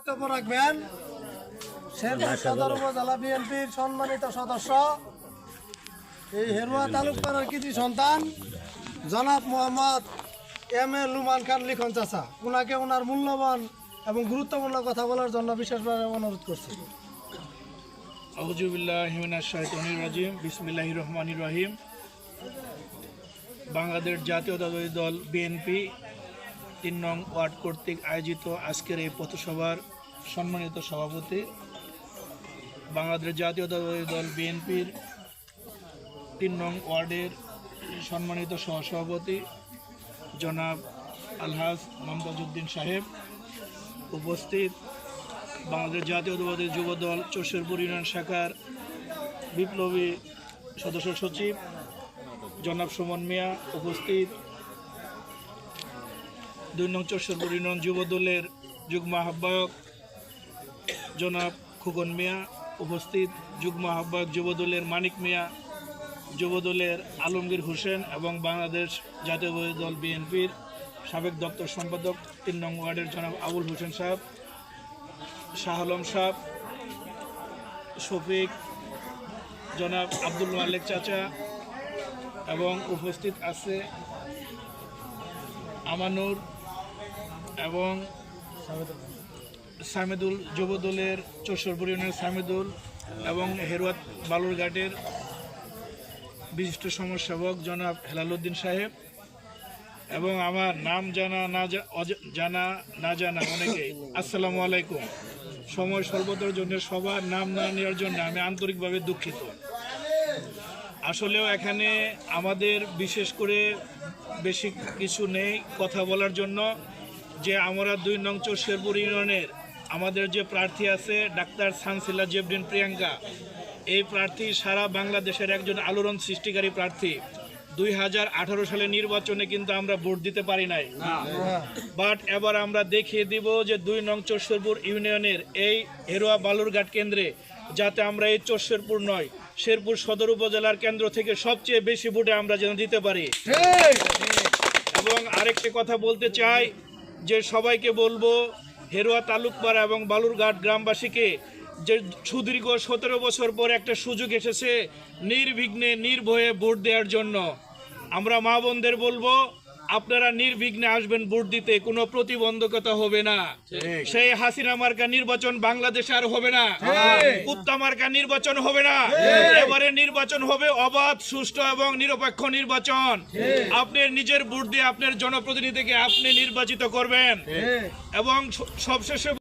বক্তব্য রাখবেন। শেরপুর সদর উপজেলা বিএনপির সম্মানিত সদস্য এই হেরুয়া তালুকপাড়ার কৃতি সন্তান জনাব মোহাম্মদ এম এ লুমান খান লিখন চাচা। ওনাকে ওনার মূল্যবান এবং গুরুত্বপূর্ণ কথা বলার জন্য বিশেষভাবে অনুরোধ করছি। রাজিম বিসমিল্লাহির রহমানির রহিম। বাংলাদেশ জাতীয়তাবাদী দল বিএনপি তিন নং ওয়ার্ড কর্তৃক আয়োজিত আজকের এই পথসভার সম্মানিত সভাপতি বাংলাদেশ জাতীয়তাবাদী দল বিএনপির তিন নং ওয়ার্ডের সম্মানিত সহসভাপতি জনাব আলহাজ মমতাজউদ্দিন সাহেব। উপস্থিত বাংলাদেশ জাতীয়তাবাদী যুব দল চৌশেরপুর ইউনিয়ন শাখার বিপ্লবী সদস্য সচিব জনাব সুমন মিয়া। উপস্থিত দুই নং চৌশেরপুর ইউনিয়ন যুব দলের যুগ্ম আহ্বায়ক জনাব খুগন মিয়া উপস্থিত। যুগ্ম আহ্বায়ক যুবদলের মানিক মিয়া, যুবদলের আলমগীর হোসেন এবং বাংলাদেশ জাতীয়তাবাদী দল বিএনপির সাবেক দপ্তর সম্পাদক তিন নং ওয়ার্ডের জনাব আবুল হোসেন সাহেব, শাহ আলম সাহ শফিক, জনাব আব্দুল মালিক চাচা এবং উপস্থিত আছে আমানুর এবং সামিদুল যুব দলের চৌষরপুর ইউনিয়নের সামিদুল এবং হেরুয়াত বালুরঘাটের বিশিষ্ট সমাজসেবক জনাব হেলালুদ্দিন সাহেব এবং আমার নাম জানা না জানা না জানা অনেকে আসসালামু আলাইকুম। সময় স্বল্পতার জন্য সবার নাম না নেওয়ার জন্য আমি আন্তরিকভাবে দুঃখিত। আসলেও এখানে আমাদের বিশেষ করে বেশি কিছু নেই কথা বলার জন্য। যে আমরা দুই নং শেরপুর ইউনিয়নের আমাদের যে প্রার্থী আছে ডাক্তার সানসিলা জেবরিন প্রিয়াঙ্কা এই প্রার্থী সারা বাংলাদেশের একজন আলোড়ন সৃষ্টিকারী প্রার্থী। দুই হাজার আঠারো সালে নির্বাচনে কিন্তু আমরা ভোট দিতে পারি নাই। বাট এবার আমরা দেখিয়ে দিব যে দুই নং চৌশেরপুর ইউনিয়নের এই হেরোয়া বালুরঘাট কেন্দ্রে যাতে আমরা এই চৌশেরপুর নয় শেরপুর সদর উপজেলার কেন্দ্র থেকে সবচেয়ে বেশি ভোটে আমরা যেন দিতে পারি। এবং আরেকটি কথা বলতে চাই যে সবাইকে বলব, হেরোয়া তালুকপাড়া এবং বালুরঘাট গ্রামবাসীকে যে সুদীর্ঘ সতেরো বছর পর একটা সুযোগ এসেছে, নির্বিঘ্নে, নির্ভয়ে ভোট দেওয়ার জন্য। আমরা মা বোনদের বলব আপনারা নির্বিঘ্নে আসবেন ভোট দিতে কোনো প্রতিবন্ধকতা হবে না। সেই হাসিনা মার্কা নির্বাচন বাংলাদেশে আর হবে না। উত্তা মার্কা নির্বাচন হবে না। এবারে নির্বাচন হবে অবাধ সুষ্ঠু এবং নিরপেক্ষ নির্বাচন। আপনি নিজের ভোট দিয়ে আপনার জনপ্রতিনিধিকে আপনি নির্বাচিত করবেন। এবং সবশেষে